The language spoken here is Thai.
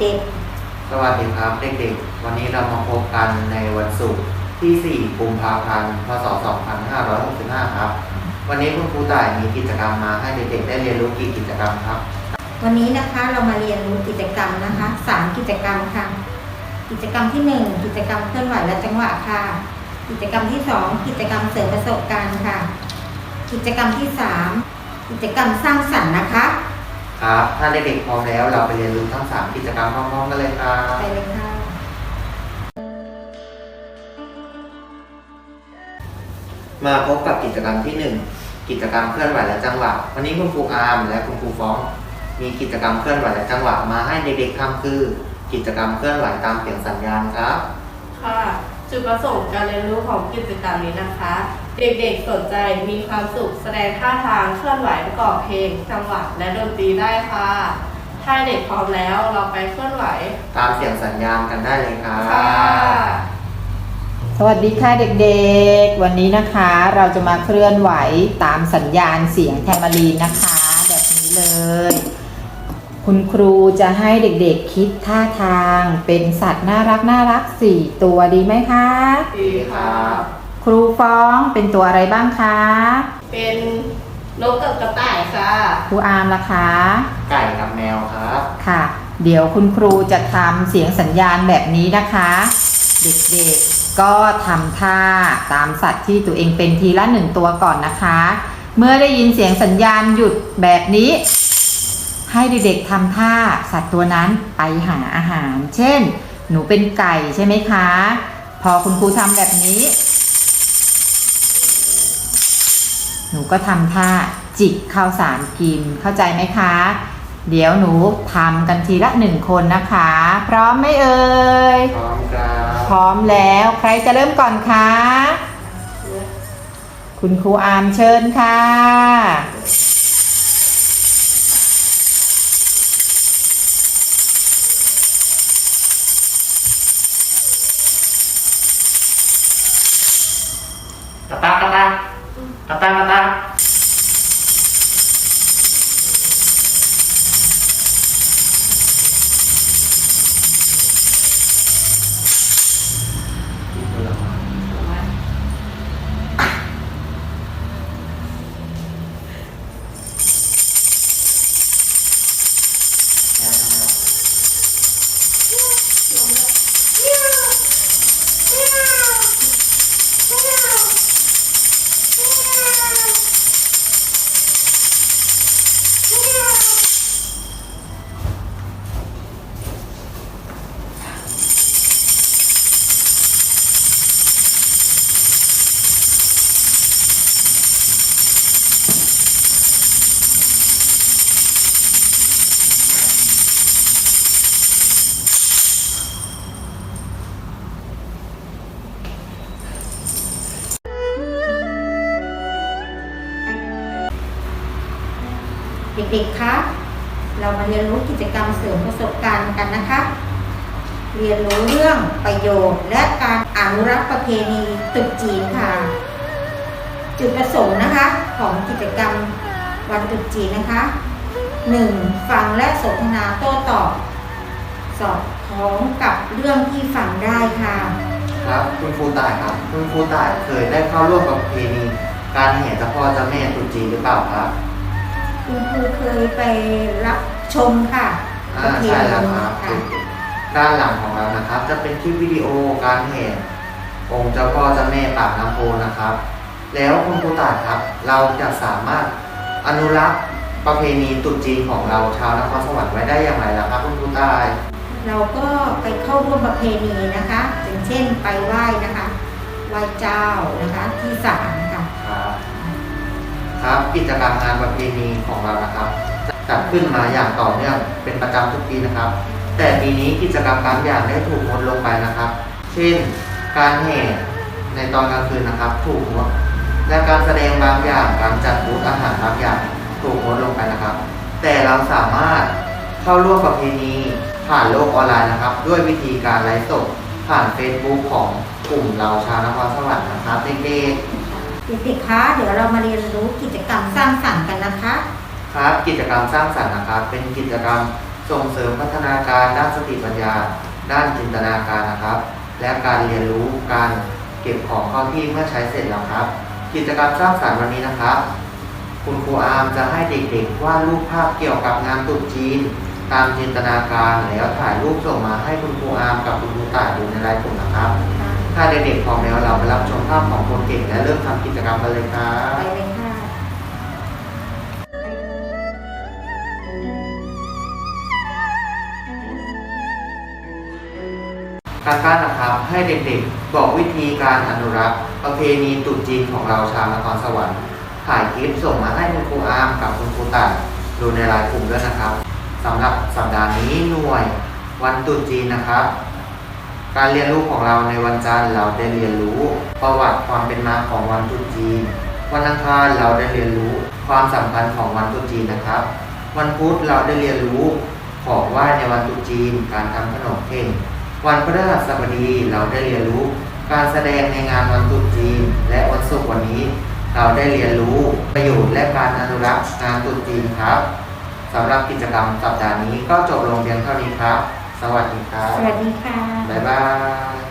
เด็กสวัสดีครับเด็กๆ วันนี้เรามาพบกันในวันศุกร์ที่ 4 กุมภาพันธ์ พศ 2565 ครับ วันนี้คุณครูต่ายมีกิจกรรมมาให้เด็กๆ ได้เรียนรู้กี่กิจกรรมครับๆวันนี้นะคะเรามาเรียนรู้กิจกรรมนะคะสามกิจกรรมค่ะ กิจกรรมที่หนึ่งกิจกรรมเคลื่อนไหวและจังหวะค่ะ กิจกรรมที่สองกิจกรรมเสริมประสบการณ์ค่ะ กิจกรรมที่สามกิจกรรมสร้างสรรค์นะคะ ครับ ถ้าเด็กๆพร้อมแล้วเราไปเรียนรู้ทั้ง 3 กิจกรรมพร้อมๆกันเลยครับไปเลยค่ะ มาพบกับกิจกรรมที่ 1 กิจกรรมเคลื่อนไหวและจังหวะ วันนี้คุณครูอาร์มและคุณครูฟ้อง มีกิจกรรมเคลื่อนไหวและจังหวะมาให้เด็กๆทำคือ กิจกรรมเคลื่อนไหวตามเสียงสัญญาณครับ ค่ะ จุดประสงค์การเรียนรู้ของกิจกรรมนี้นะคะ เด็กๆสนใจมีความสุขแสดงท่าทางเคลื่อนไหวประกอบเพลง จังหวะและดนตรีได้ค่ะ ถ้าเด็กพร้อมแล้วเราไปเคลื่อนไหว ตามเสียงสัญญาณกันได้เลยครับค่ะสวัสดีค่ะเด็กๆ วันนี้นะคะเราจะมาเคลื่อนไหวตามสัญญาณเสียงแทมมารีนนะคะ แบบนี้เลย คุณครูจะให้เด็กๆคิดท่าทางเป็นสัตว์น่ารักน่ารักสี่ตัวดีไหมคะ ดีค่ะครูฟ้องเป็นตัวอะไรบ้างคะ เป็นนกกับกระต่ายค่ะ ครูอาร์มล่ะคะ ไก่กับแมวครับ ค่ะ เดี๋ยวคุณครูจะทำเสียงสัญญาณแบบนี้นะคะ เด็กๆก็ทำท่าตามสัตว์ที่ตัวเองเป็นทีละหนึ่งตัวก่อนนะคะ เมื่อได้ยินเสียงสัญญาณหยุดแบบนี้ ให้เด็กๆทำท่าสัตว์ตัวนั้นไปหาอาหาร เช่น หนูเป็นไก่ใช่ไหมคะ พอคุณครูทำแบบนี้ หนูก็ทำท่าจิกข้าวสารกินเข้าใจไหมคะ เดี๋ยวหนูทำกันทีละหนึ่งคนนะคะ พร้อมไหมเอ่ย พร้อมครับพร้อมแล้วใครจะเริ่มก่อนคะ คุณครูอามเชิญค่ะกระ เด็กๆ คะ เรามาเรียนรู้กิจกรรมเสริมประสบการณ์กันนะคะ เรียนรู้เรื่องประโยชน์และการอนุรักษ์ประเพณีตรุษจีนค่ะ จุดประสงค์นะคะของกิจกรรมวันตรุษจีนนะคะ 1. ฟังและสนทนาโต้ตอบสอดคล้องกับเรื่องที่ฟังได้ค่ะ ครับคุณครูต่ายครับ คุณครูต่ายเคยได้เข้าร่วมกับประเพณีการแห่เจ้าพ่อเจ้าแม่ตรุษจีนหรือเปล่าครับ คุณครูเคยไปรับชมค่ะอ่าประเพใช่ณีแล้วครับค่ะด้านหลังของเรานะครับ จะเป็นคลิปวิดีโอการแห่องค์เจ้าพ่อเจ้าแม่ปากน้ำโพนะครับ แล้วคุณครูต่ายครับ เราจะสามารถอนุรักษ์ประเพณีตรุษจีนของเราชาวนครสวรรค์ไว้ได้อย่างไรล่ะครับ คุณครูต่าย เราก็ไปเข้าร่วมประเพณีนะคะอย่างเช่นไปไหว้นะคะไหว้เจ้านะคะที่ศาลค่ะ ครับ ครับ กิจกรรมงานประเพณีของเรานะครับจัดขึ้นมาอย่างต่อเนื่องเป็นประจำทุกปีนะครับ แต่ปีนี้กิจกรรมบางอย่างได้ถูกงดลงไปนะครับ เช่น การแห่ในตอนกลางคืนนะครับถูกงดและการแสดงบางอย่างการจัดบูธอาหารบางอย่างถูกงดลงไปนะครับ แต่เราสามารถเข้าร่วมประเพณีผ่านโลกออนไลน์นะครับ ด้วยวิธีการไลฟ์สดผ่าน Facebook ของกลุ่มเราชาวนครสวรรค์นะครับเด็กๆ เด็กๆคะเดี๋ยวเรามาเรียนรู้กิจกรรมสร้างสรรค์กันนะคะ ครับกิจกรรมสร้างสรรค์นะครับ เป็นกิจกรรมส่งเสริมพัฒนาการด้านสติปัญญา ด้านจินตนาการนะครับ และการเรียนรู้การเก็บของเข้าที่เมื่อใช้เสร็จแล้วครับ กิจกรรมสร้างสรรค์วันนี้นะครับ คุณครูอาร์มจะให้เด็กๆวาดรูปภาพเกี่ยวกับงานตรุษจีน ตามจินตนาการแล้วถ่ายรูปส่งมาให้คุณครูอาร์มกับคุณครูต่ายดูในไลน์กลุ่มนะครับ ถ้าเด็กๆพร้อมแล้วเราไปรับชมภาพของคนเก่งและเริ่มทำกิจกรรมกันเลยครับไปเลยค่ะการบ้านนะครับให้เด็กๆบอกวิธีการอนุรักษ์ประเพณีตรุษจีนของเราชาวนครสวรรค์ถ่ายคลิปส่งมาให้คุณครูอาร์มกับคุณครูต่ายดูในไลน์กลุ่มด้วยนะครับสำหรับสัปดาห์นี้หน่วยวันตรุษจีนนะครับ การเรียนรู้ของเราในวันจันทร์เราได้เรียนรู้ ประวัติความเป็นมาของวันตรุษจีน วันอังคารเราได้เรียนรู้ความสำคัญของวันตรุษจีนนะครับ วันพุธเราได้เรียนรู้ของไหว้ในวันตรุษจีน การทำขนมเข่งวันพฤหัสบดีเราได้เรียนรู้ การแสดงในงานวันตรุษจีน และวันศุกร์วันนี้ เราได้เรียนรู้ประโยชน์และการอนุรักษ์งานตรุษจีนครับสำหรับกิจกรรมสัปดาห์นี้ก็จบลงเพียงเท่านี้ครับ สวัสดีครับ สวัสดีค่ะ บ๊ายบาย